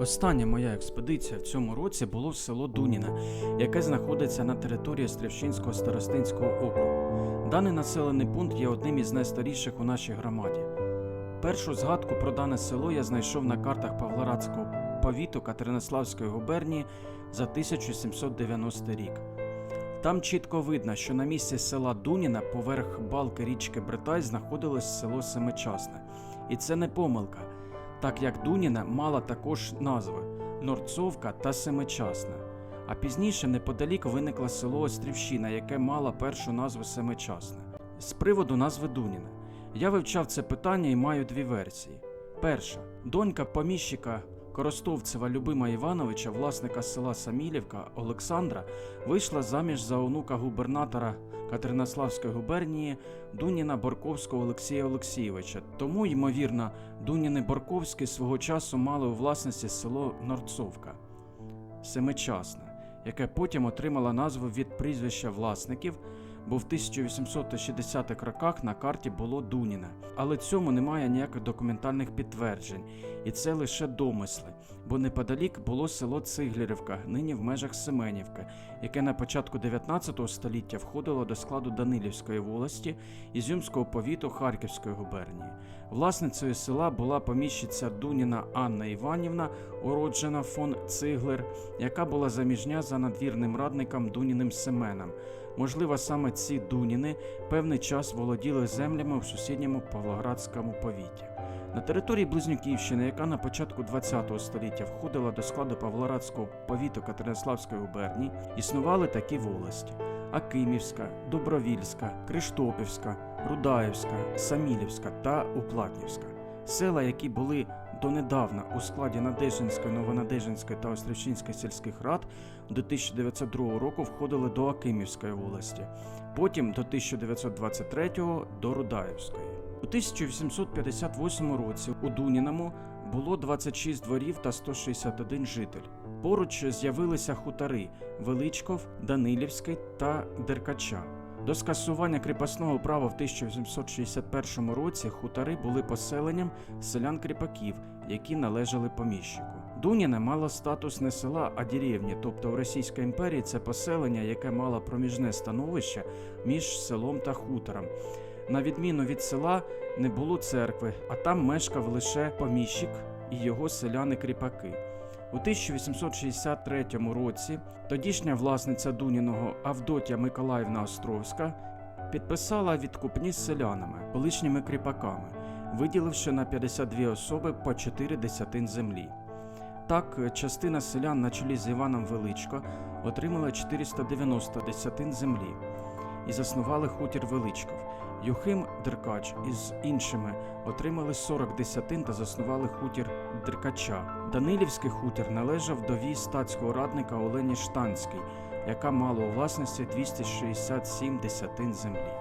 Остання моя експедиція в цьому році було в село Дуніна, яке знаходиться на території Стрівчинського старостинського округу. Даний населений пункт є одним із найстаріших у нашій громаді. Першу згадку про дане село я знайшов на картах Павлоградського повіту Катеринославської губернії за 1790 рік. Там чітко видно, що на місці села Дуніна поверх балки річки Бретай знаходилось село Семичасне. І це не помилка, так як Дуніна мала також назви Норцовка та Семичасна. А пізніше неподалік виникло село Острівщина, яке мало першу назву Семичасне. З приводу назви Дуніна. Я вивчав це питання і маю дві версії. Перша донька поміщика Коростовцева Любима Івановича, власника села Самілівка Олександра, вийшла заміж за онука губернатора Катеринославської губернії Дуніна Борковського Олексія Олексійовича. Тому, ймовірно, Дуніни Борковські свого часу мали у власності село Норцовка Семичасне, яке потім отримало назву від прізвища власників, бо в 1860-х роках на карті було Дуніна. Але цьому немає ніяких документальних підтверджень, і це лише домисли, бо неподалік було село Циглярівка, нині в межах Семенівки, яке на початку 19 століття входило до складу Данилівської волості Ізюмського повіту Харківської губернії. Власницею села була поміщиця Дуніна Анна Іванівна, уроджена фон Циглер, яка була заміжня за надвірним радником Дуніним Семеном. Можливо, саме ці Дуніни певний час володіли землями в сусідньому Павлоградському повіті. На території Близнюківщини, яка на початку ХХ століття входила до складу Павлоградського повіту Катеринославської губернії, існували такі волості: Акимівська, Добровільська, Криштопівська, Рудаївська, Самілівська та Уплатнівська. Села, які були донедавна у складі Надежинської, Новонадежинської та Острівчинської сільських рад, до 1902 року входили до Акимівської волості, потім до 1923-го до Рудаївської. У 1858 році у Дуніному було 26 дворів та 161 житель. Поруч з'явилися хутори Величков, Данилівський та Деркача. До скасування кріпосного права в 1861 році хутори були поселенням селян-кріпаків, які належали поміщику. Дуніна мала статус не села, а деревні, тобто в Російській імперії це поселення, яке мало проміжне становище між селом та хутором. На відміну від села не було церкви, а там мешкав лише поміщик і його селяни-кріпаки. У 1863 році тодішня власниця Дуніного Авдотя Миколаївна Островська підписала відкупні з селянами, колишніми кріпаками, виділивши на 52 особи по 4 десятин землі. Так, частина селян на чолі з Іваном Величко отримала 490 десятин землі і заснували хутір Величков. Юхим Деркач із іншими отримали 40 десятин та заснували хутір Деркача. Данилівський хутір належав до вій статського радника Олені Штанській, яка мала у власності 267 десятин землі.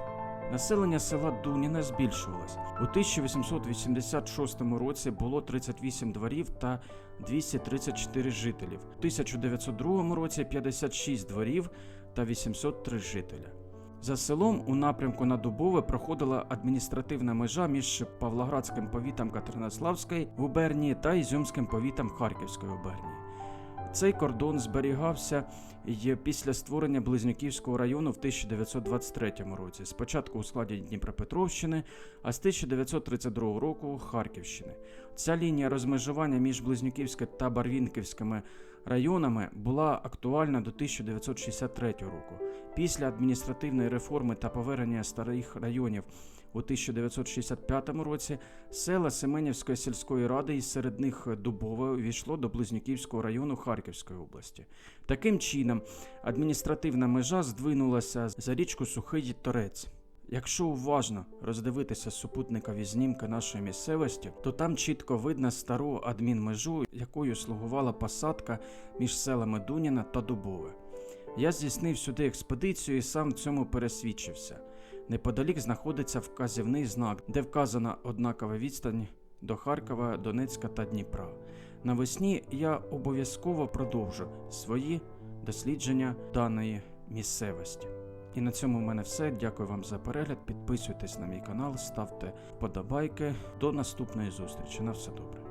Населення села Дуніна збільшувалось. У 1886 році було 38 дворів та 234 жителів. У 1902 році 56 дворів та 803 жителя. За селом у напрямку на Дубове проходила адміністративна межа між Павлоградським повітом Катеринославської губернії та Ізюмським повітом Харківської губернії. Цей кордон зберігався й після створення Близнюківського району в 1923 році, спочатку у складі Дніпропетровщини, а з 1932 року Харківщини. Ця лінія розмежування між Близнюківським та Барвінківськими районами була актуальна до 1963 року. Після адміністративної реформи та повернення старих районів у 1965 році села Семенівської сільської ради, і серед них Дубове, увійшло до Близнюківського району Харківської області. Таким чином, адміністративна межа здвинулася за річку Сухий Торець. Якщо уважно роздивитися супутникові знімки нашої місцевості, то там чітко видно стару адмінмежу, якою слугувала посадка між селами Дуніна та Дубове. Я здійснив сюди експедицію і сам в цьому пересвідчився. Неподалік знаходиться вказівний знак, де вказана однакова відстань до Харкова, Донецька та Дніпра. Навесні я обов'язково продовжу свої дослідження даної місцевості. І на цьому в мене все. Дякую вам за перегляд. Підписуйтесь на мій канал, ставте вподобайки. До наступної зустрічі. На все добре.